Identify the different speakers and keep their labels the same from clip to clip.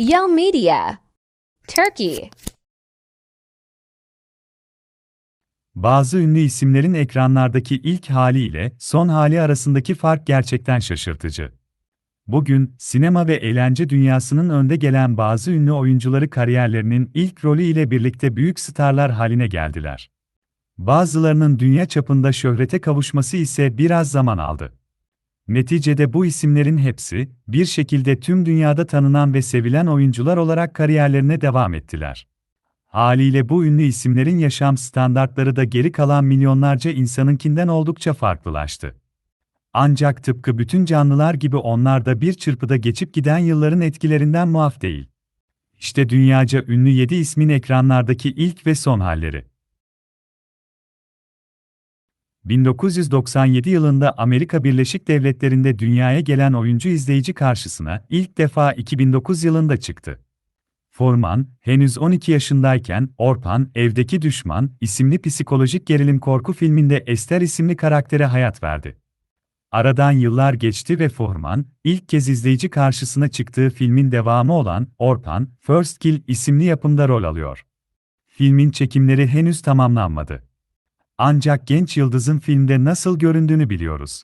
Speaker 1: Yell Media. Turkey.
Speaker 2: Bazı ünlü isimlerin ekranlardaki ilk haliyle son hali arasındaki fark gerçekten şaşırtıcı. Bugün, sinema ve eğlence dünyasının önde gelen bazı ünlü oyuncuları kariyerlerinin ilk rolü ile birlikte büyük starlar haline geldiler. Bazılarının dünya çapında şöhrete kavuşması ise biraz zaman aldı. Neticede bu isimlerin hepsi, bir şekilde tüm dünyada tanınan ve sevilen oyuncular olarak kariyerlerine devam ettiler. Haliyle bu ünlü isimlerin yaşam standartları da geri kalan milyonlarca insanınkinden oldukça farklılaştı. Ancak tıpkı bütün canlılar gibi onlar da bir çırpıda geçip giden yılların etkilerinden muaf değil. İşte dünyaca ünlü 7 ismin ekranlardaki ilk ve son halleri. 1997 yılında Amerika Birleşik Devletleri'nde dünyaya gelen oyuncu izleyici karşısına ilk defa 2009 yılında çıktı. Forman, henüz 12 yaşındayken Orpan, Evdeki Düşman isimli psikolojik gerilim korku filminde Esther isimli karaktere hayat verdi. Aradan yıllar geçti ve Forman, ilk kez izleyici karşısına çıktığı filmin devamı olan Orpan, First Kill isimli yapımda rol alıyor. Filmin çekimleri henüz tamamlanmadı. Ancak genç yıldızın filmde nasıl göründüğünü biliyoruz.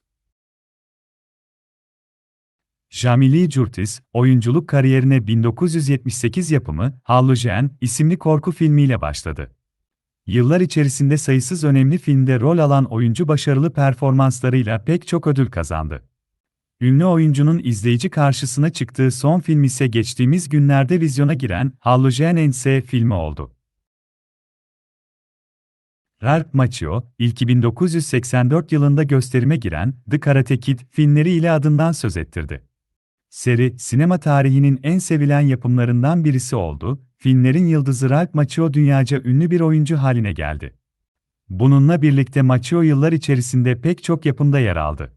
Speaker 2: Jamie Lee Curtis, oyunculuk kariyerine 1978 yapımı Halogen isimli korku filmiyle başladı. Yıllar içerisinde sayısız önemli filmde rol alan oyuncu başarılı performanslarıyla pek çok ödül kazandı. Ünlü oyuncunun izleyici karşısına çıktığı son film ise geçtiğimiz günlerde vizyona giren Halogen NS filmi oldu. Ralph Macchio, ilk 1984 yılında gösterime giren The Karate Kid filmleri ile adından söz ettirdi. Seri, sinema tarihinin en sevilen yapımlarından birisi oldu, filmlerin yıldızı Ralph Macchio dünyaca ünlü bir oyuncu haline geldi. Bununla birlikte Macchio yıllar içerisinde pek çok yapımda yer aldı.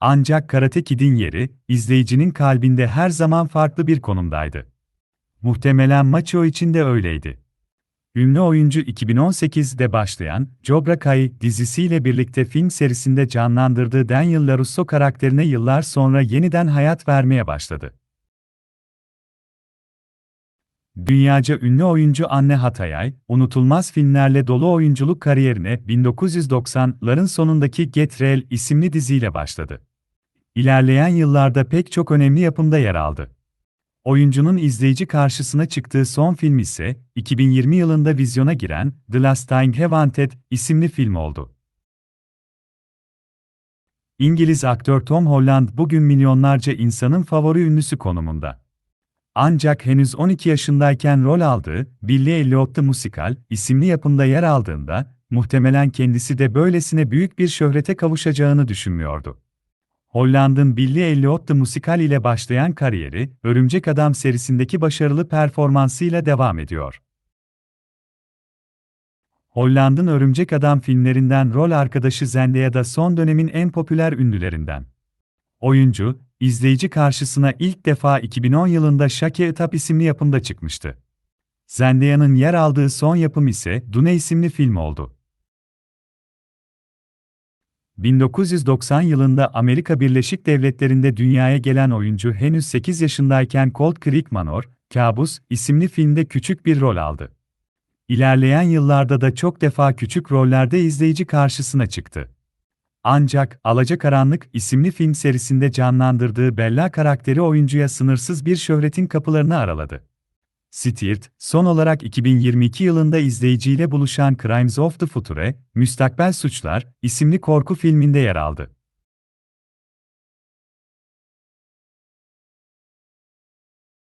Speaker 2: Ancak Karate Kid'in yeri, izleyicinin kalbinde her zaman farklı bir konumdaydı. Muhtemelen Macchio için de öyleydi. Ünlü oyuncu 2018'de başlayan Cobra Kai dizisiyle birlikte film serisinde canlandırdığı Daniel LaRusso karakterine yıllar sonra yeniden hayat vermeye başladı. Dünyaca ünlü oyuncu Anne Hatayay, unutulmaz filmlerle dolu oyunculuk kariyerine 1990'ların sonundaki Get Real isimli diziyle başladı. İlerleyen yıllarda pek çok önemli yapımda yer aldı. Oyuncunun izleyici karşısına çıktığı son film ise 2020 yılında vizyona giren The Last Thing He Wanted isimli film oldu. İngiliz aktör Tom Holland bugün milyonlarca insanın favori ünlüsü konumunda. Ancak henüz 12 yaşındayken rol aldığı Billy Elliot The Musical isimli yapımda yer aldığında muhtemelen kendisi de böylesine büyük bir şöhrete kavuşacağını düşünmüyordu. Holland'ın Billy Elliot The Musical ile başlayan kariyeri, Örümcek Adam serisindeki başarılı performansıyla devam ediyor. Holland'ın Örümcek Adam filmlerinden rol arkadaşı Zendaya da son dönemin en popüler ünlülerinden. Oyuncu, izleyici karşısına ilk defa 2010 yılında Shake It Up isimli yapımda çıkmıştı. Zendaya'nın yer aldığı son yapım ise Dune isimli film oldu. 1990 yılında Amerika Birleşik Devletleri'nde dünyaya gelen oyuncu henüz 8 yaşındayken Cold Creek Manor, Kabus isimli filmde küçük bir rol aldı. İlerleyen yıllarda da çok defa küçük rollerde izleyici karşısına çıktı. Ancak Alacakaranlık isimli film serisinde canlandırdığı Bella karakteri oyuncuya sınırsız bir şöhretin kapılarını araladı. Stewart, son olarak 2022 yılında izleyiciyle buluşan Crimes of the Future, Müstakbel Suçlar isimli korku filminde yer aldı.